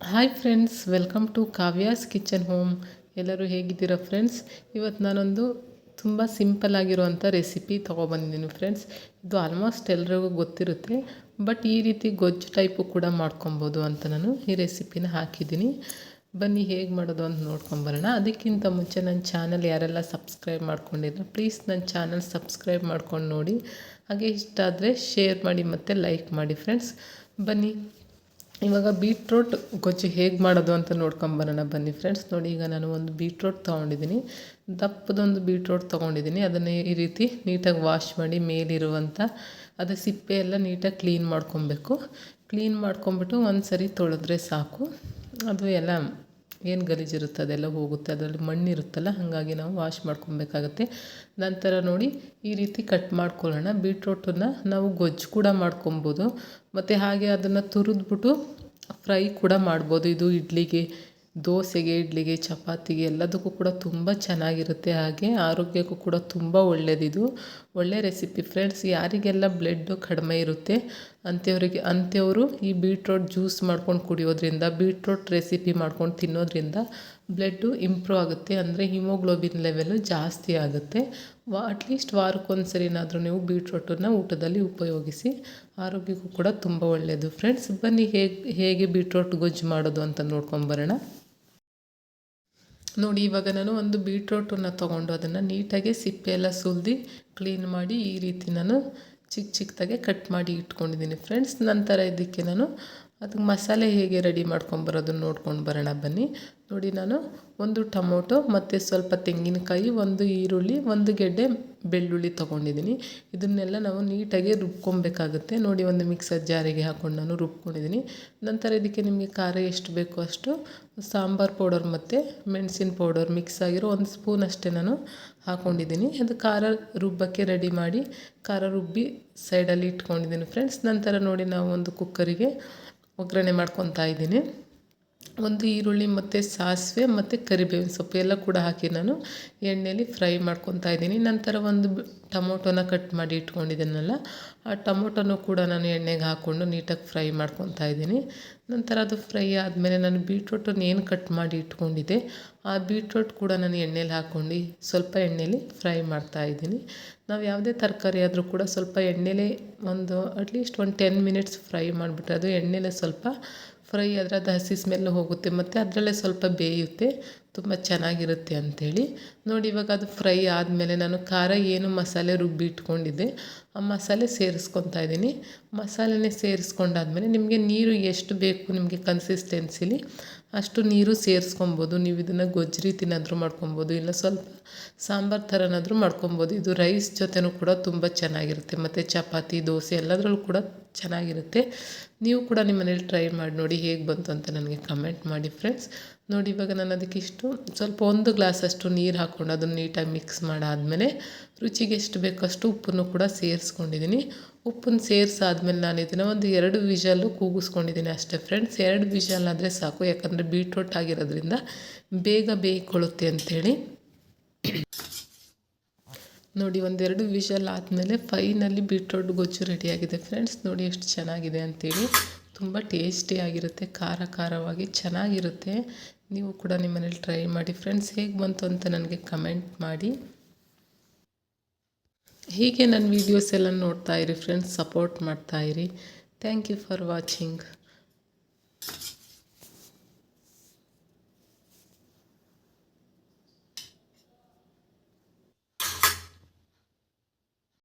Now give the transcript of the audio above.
Hi friends welcome to Kavya's kitchen home ಎಲ್ಲರೂ ಹೇಗಿದ್ದೀರಾ friends ಇವತ್ತು ನಾನೊಂದು ತುಂಬ ಸಿಂಪಲ್ ಆಗಿರುವಂಥ ರೆಸಿಪಿ ತೊಗೊಬಂದಿದ್ದೀನಿ ಫ್ರೆಂಡ್ಸ್ ಇದು ಆಲ್ಮೋಸ್ಟ್ ಎಲ್ರಿಗೂ ಗೊತ್ತಿರುತ್ತೆ ಬಟ್ ಈ ರೀತಿ ಗೊಜ್ಜು ಟೈಪು ಕೂಡ ಮಾಡ್ಕೊಬೋದು ಅಂತ ನಾನು ಈ ರೆಸಿಪಿನ ಹಾಕಿದ್ದೀನಿ. ಬನ್ನಿ ಹೇಗೆ ಮಾಡೋದು ಅಂತ ನೋಡ್ಕೊಂಬರೋಣ ಅದಕ್ಕಿಂತ ಮುಂಚೆ ನನ್ನ ಚಾನಲ್ ಯಾರೆಲ್ಲ ಸಬ್ಸ್ಕ್ರೈಬ್ ಮಾಡ್ಕೊಂಡಿದ್ರು ಪ್ಲೀಸ್ ನನ್ನ ಚಾನಲ್ ಸಬ್ಸ್ಕ್ರೈಬ್ ಮಾಡ್ಕೊಂಡು ನೋಡಿ. ಹಾಗೆ ಇಷ್ಟ ಆದರೆ ಶೇರ್ ಮಾಡಿ ಮತ್ತು ಲೈಕ್ ಮಾಡಿ ಫ್ರೆಂಡ್ಸ್ ಬನ್ನಿ. ಇವಾಗ ಬೀಟ್ರೋಟ್ ಗೊಜ್ಜು ಹೇಗೆ ಮಾಡೋದು ಅಂತ ನೋಡ್ಕೊಂಬರೋಣ ಬನ್ನಿ ಫ್ರೆಂಡ್ಸ್ ನೋಡಿ, ಈಗ ನಾನು ಒಂದು ಬೀಟ್ರೋಟ್ ತೊಗೊಂಡಿದ್ದೀನಿ. ದಪ್ಪದೊಂದು ಬೀಟ್ರೋಟ್ ತೊಗೊಂಡಿದ್ದೀನಿ. ಅದನ್ನು ಈ ರೀತಿ ನೀಟಾಗಿ ವಾಶ್ ಮಾಡಿ ಮೇಲಿರುವಂಥ ಅದು ಸಿಪ್ಪೆ ಎಲ್ಲ ನೀಟಾಗಿ ಕ್ಲೀನ್ ಮಾಡ್ಕೊಬೇಕು. ಕ್ಲೀನ್ ಮಾಡ್ಕೊಂಬಿಟ್ಟು ಒಂದು ಸರಿ ತೊಳೆದ್ರೆ ಸಾಕು. ಅದು ಎಲ್ಲ ಏನು ಗಲೀಜಿರುತ್ತೆ ಅದೆಲ್ಲ ಹೋಗುತ್ತೆ. ಅದರಲ್ಲಿ ಮಣ್ಣಿರುತ್ತಲ್ಲ, ಹಾಗಾಗಿ ನಾವು ವಾಶ್ ಮಾಡ್ಕೊಬೇಕಾಗತ್ತೆ. ನಂತರ ನೋಡಿ, ಈ ರೀತಿ ಕಟ್ ಮಾಡ್ಕೊಳ್ಳೋಣ. ಬೀಟ್ರೋಟನ್ನು ನಾವು ಗೊಜ್ಜು ಕೂಡ ಮಾಡ್ಕೊಬೋದು. ಮತ್ತು ಹಾಗೆ ಅದನ್ನು ತುರಿದ್ಬಿಟ್ಟು ಫ್ರೈ ಕೂಡ ಮಾಡ್ಬೋದು. ಇದು ಇಡ್ಲಿಗೆ, ದೋಸೆಗೆ, ಇಡ್ಲಿಗೆ, ಚಪಾತಿಗೆ ಎಲ್ಲದಕ್ಕೂ ಕೂಡ ತುಂಬ ಚೆನ್ನಾಗಿರುತ್ತೆ. ಹಾಗೆ ಆರೋಗ್ಯಕ್ಕೂ ಕೂಡ ತುಂಬ ಒಳ್ಳೆಯದಿದು ಒಳ್ಳೆ ರೆಸಿಪಿ ಫ್ರೆಂಡ್ಸ್, ಯಾರಿಗೆಲ್ಲ ಬ್ಲಡ್ಡು ಕಡಿಮೆ ಇರುತ್ತೆ ಅಂಥವ್ರಿಗೆ ಅಂಥವರು ಈ ಬೀಟ್ರೋಟ್ ಜ್ಯೂಸ್ ಮಾಡ್ಕೊಂಡು ಕುಡಿಯೋದ್ರಿಂದ ಬೀಟ್ರೋಟ್ ರೆಸಿಪಿ ಮಾಡ್ಕೊಂಡು ತಿನ್ನೋದ್ರಿಂದ ಬ್ಲಡ್ಡು ಇಂಪ್ರೂವ್ ಆಗುತ್ತೆ. ಅಂದರೆ ಹಿಮೋಗ್ಲೋಬಿನ್ ಲೆವೆಲು ಜಾಸ್ತಿ ಆಗುತ್ತೆ. ವಾ ಅಟ್ಲೀಸ್ಟ್ ವಾರಕ್ಕೊಂದು ಸರಿನಾದರೂ ನೀವು ಬೀಟ್ರೋಟನ್ನು ಊಟದಲ್ಲಿ ಉಪಯೋಗಿಸಿ, ಆರೋಗ್ಯಕ್ಕೂ ಕೂಡ ತುಂಬ ಒಳ್ಳೆಯದು ಫ್ರೆಂಡ್ಸ್ ಬನ್ನಿ ಹೇಗೆ ಹೇಗೆ ಬೀಟ್ರೋಟ್ ಗೊಜ್ಜು ಮಾಡೋದು ಅಂತ ನೋಡ್ಕೊಂಬರೋಣ ನೋಡಿ, ಇವಾಗ ನಾನು ಒಂದು ಬೀಟ್ರೋಟನ್ನು ತೊಗೊಂಡು ಅದನ್ನು ನೀಟಾಗಿ ಸಿಪ್ಪೆ ಎಲ್ಲ ಸುಲ್ದು ಕ್ಲೀನ್ ಮಾಡಿ ಈ ರೀತಿ ನಾನು ಚಿಕ್ಕ ಚಿಕ್ಕದಾಗೆ ಕಟ್ ಮಾಡಿ ಇಟ್ಕೊಂಡಿದ್ದೀನಿ. ಫ್ರೆಂಡ್ಸ್ ನಂತರ ಇದಕ್ಕೆ ನಾನು ಅದಕ್ಕೆ ಮಸಾಲೆ ಹೇಗೆ ರೆಡಿ ಮಾಡ್ಕೊಂಬರೋದನ್ನು ನೋಡ್ಕೊಂಡು ಬರೋಣ ಬನ್ನಿ. ನೋಡಿ ನಾನು ಒಂದು ಟೊಮೊಟೊ ಮತ್ತು ಸ್ವಲ್ಪ ತೆಂಗಿನಕಾಯಿ, ಒಂದು ಈರುಳ್ಳಿ, ಒಂದು ಗೆಡ್ಡೆ ಬೆಳ್ಳುಳ್ಳಿ ತೊಗೊಂಡಿದ್ದೀನಿ. ಇದನ್ನೆಲ್ಲ ನಾವು ನೀಟಾಗಿ ರುಬ್ಕೊಬೇಕಾಗುತ್ತೆ. ನೋಡಿ ಒಂದು ಮಿಕ್ಸರ್ ಜಾರಿಗೆ ಹಾಕ್ಕೊಂಡು ನಾನು ರುಬ್ಕೊಂಡಿದ್ದೀನಿ. ನಂತರ ಇದಕ್ಕೆ ನಿಮಗೆ ಖಾರ ಎಷ್ಟು ಬೇಕೋ ಅಷ್ಟು ಸಾಂಬಾರು ಪೌಡರ್ ಮತ್ತು ಮೆಣಸಿನ ಪೌಡರ್ ಮಿಕ್ಸ್ ಆಗಿರೋ ಒಂದು ಸ್ಪೂನ್ ಅಷ್ಟೇ ನಾನು ಹಾಕ್ಕೊಂಡಿದ್ದೀನಿ ಅದು ಖಾರ ರುಬ್ಬಕ್ಕೆ ರೆಡಿ ಮಾಡಿ ಖಾರ ರುಬ್ಬಿ ಸೈಡಲ್ಲಿ ಇಟ್ಕೊಂಡಿದ್ದೀನಿ ಫ್ರೆಂಡ್ಸ್. ನಂತರ ನೋಡಿ ನಾವು ಒಂದು ಕುಕ್ಕರಿಗೆ ಒಗ್ಗರಣೆ ಮಾಡ್ಕೊತಾ ಇದ್ದೀನಿ. ಒಂದು ಈರುಳ್ಳಿ ಮತ್ತು ಸಾಸಿವೆ ಮತ್ತು ಕರಿಬೇವಿನ ಸೊಪ್ಪು ಎಲ್ಲ ಕೂಡ ಹಾಕಿ ನಾನು ಎಣ್ಣೆಯಲ್ಲಿ ಫ್ರೈ ಮಾಡ್ಕೊತಾ ಇದ್ದೀನಿ. ನಂತರ ಒಂದು ಟೊಮೊಟೊನ ಕಟ್ ಮಾಡಿ ಇಟ್ಕೊಂಡಿದ್ದೀನಲ್ಲ, ಆ ಟೊಮೊಟೊನೂ ಕೂಡ ನಾನು ಎಣ್ಣೆಗೆ ಹಾಕ್ಕೊಂಡು ನೀಟಾಗಿ ಫ್ರೈ ಮಾಡ್ಕೊತಾ ಇದ್ದೀನಿ. ನಂತರ ಅದು ಫ್ರೈ ಆದಮೇಲೆ ನಾನು ಬೀಟ್ರೋಟನ್ನು ಏನು ಕಟ್ ಮಾಡಿ ಇಟ್ಕೊಂಡಿದ್ದೆ, ಆ ಬೀಟ್ರೋಟ್ ಕೂಡ ನಾನು ಎಣ್ಣೆಲಿ ಹಾಕ್ಕೊಂಡು ಸ್ವಲ್ಪ ಎಣ್ಣೆಲಿ ಫ್ರೈ ಮಾಡ್ತಾ ಇದ್ದೀನಿ. ನಾವು ಯಾವುದೇ ತರಕಾರಿ ಆದರೂ ಕೂಡ ಸ್ವಲ್ಪ ಎಣ್ಣೆಲೇ ಒಂದು ಅಟ್ಲೀಸ್ಟ್ ಒಂದು ಟೆನ್ ಮಿನಿಟ್ಸ್ ಫ್ರೈ ಮಾಡಿಬಿಟ್ರೆ ಅದು ಎಣ್ಣೆಲೇ ಸ್ವಲ್ಪ ಫ್ರೈ ಆದರೆ ಅದು ಹಸಿ ಸ್ಮೆಲ್ ಹೋಗುತ್ತೆ ಮತ್ತು ಅದರಲ್ಲೇ ಸ್ವಲ್ಪ ಬೇಯುತ್ತೆ. ತುಂಬ ಚೆನ್ನಾಗಿರುತ್ತೆ ಅಂಥೇಳಿ ನೋಡಿ, ಇವಾಗ ಅದು ಫ್ರೈ ಆದಮೇಲೆ ನಾನು ಖಾರ ಏನು ಮಸಾಲೆ ರುಬ್ಬಿ ಇಟ್ಕೊಂಡಿದ್ದೆ. ಆ ಮಸಾಲೆ ಸೇರಿಸ್ಕೊತಾ ಇದ್ದೀನಿ. ಮಸಾಲೆನೇ ಸೇರಿಸ್ಕೊಂಡಾದ್ಮೇಲೆ ನಿಮಗೆ ನೀರು ಎಷ್ಟು ಬೇಕು ನಿಮಗೆ ಕನ್ಸಿಸ್ಟೆನ್ಸಿಲಿ ಅಷ್ಟು ನೀರು ಸೇರಿಸ್ಕೊಬೋದು. ನೀವು ಇದನ್ನು ಗೊಜ್ಜು ರೀತಿನಾದರೂ ಮಾಡ್ಕೊಬೋದು, ಇಲ್ಲ ಸ್ವಲ್ಪ ಸಾಂಬಾರು ಥರನಾದರೂ ಮಾಡ್ಕೊಬೋದು. ಇದು ರೈಸ್ ಜೊತೆನೂ ಕೂಡ ತುಂಬ ಚೆನ್ನಾಗಿರುತ್ತೆ. ಮತ್ತು ಚಪಾತಿ, ದೋಸೆ ಎಲ್ಲದರಲ್ಲೂ ಕೂಡ ಚೆನ್ನಾಗಿರುತ್ತೆ. ನೀವು ಕೂಡ ನಿಮ್ಮ ಮನೇಲಿ ಟ್ರೈ ಮಾಡಿ ನೋಡಿ ಹೇಗೆ ಬಂತು ಅಂತ ನನಗೆ ಕಮೆಂಟ್ ಮಾಡಿ ಫ್ರೆಂಡ್ಸ್ ನೋಡಿ, ಇವಾಗ ನಾನು ಅದಕ್ಕೆ ಇಷ್ಟು, ಸ್ವಲ್ಪ ಒಂದು ಗ್ಲಾಸಷ್ಟು ನೀರು ಹಾಕ್ಕೊಂಡು ಅದನ್ನು ನೀಟಾಗಿ ಮಿಕ್ಸ್ ಮಾಡಾದಮೇಲೆ ರುಚಿಗೆ ಎಷ್ಟು ಬೇಕಷ್ಟು ಉಪ್ಪನ್ನು ಕೂಡ ಸೇರಿಸ್ಕೊಂಡಿದ್ದೀನಿ. ಉಪ್ಪನ್ನು ಸೇರಿಸಾದ್ಮೇಲೆ ನಾನು ಇದನ್ನು ಒಂದು ಎರಡು ವಿಷಲ್ಲು ಕೂಗಿಸ್ಕೊಂಡಿದ್ದೀನಿ ಅಷ್ಟೇ ಫ್ರೆಂಡ್ಸ್ ಎರಡು ವಿಷಲ್ ಆದರೆ ಸಾಕು, ಯಾಕಂದರೆ ಬೀಟ್ರೋಟ್ ಆಗಿರೋದ್ರಿಂದ ಬೇಗ ಬೇಯ್ಕೊಳ್ಳುತ್ತೆ ಅಂಥೇಳಿ ನೋಡಿ, ಒಂದೆರಡು ವಿಷಲ್ ಆದಮೇಲೆ ಫೈನಲ್ಲಿ ಬೀಟ್ರೋಟ್ ಗೊಜ್ಜು ರೆಡಿಯಾಗಿದೆ ಫ್ರೆಂಡ್ಸ್ ನೋಡಿ, ಎಷ್ಟು ಚೆನ್ನಾಗಿದೆ ಅಂಥೇಳಿ ತುಂಬ ಟೇಸ್ಟಿಯಾಗಿರುತ್ತೆ ಖಾರ ಖಾರವಾಗಿ, ಚೆನ್ನಾಗಿರುತ್ತೆ. ನೀವು ಕೂಡ ನಿಮ್ಮ ಮನೇಲಿ ಟ್ರೈ ಮಾಡಿ. ಫ್ರೆಂಡ್ಸ್ ಹೇಗೆ ಬಂತು ಅಂತ ನನಗೆ ಕಮೆಂಟ್ ಮಾಡಿ. ಹೀಗೆ ನನ್ನ ವೀಡಿಯೋಸ್ ಎಲ್ಲ ನೋಡ್ತಾ ಇರಿ ಫ್ರೆಂಡ್ಸ್ ಸಪೋರ್ಟ್ ಮಾಡ್ತಾ ಇರಿ. Thank you for watching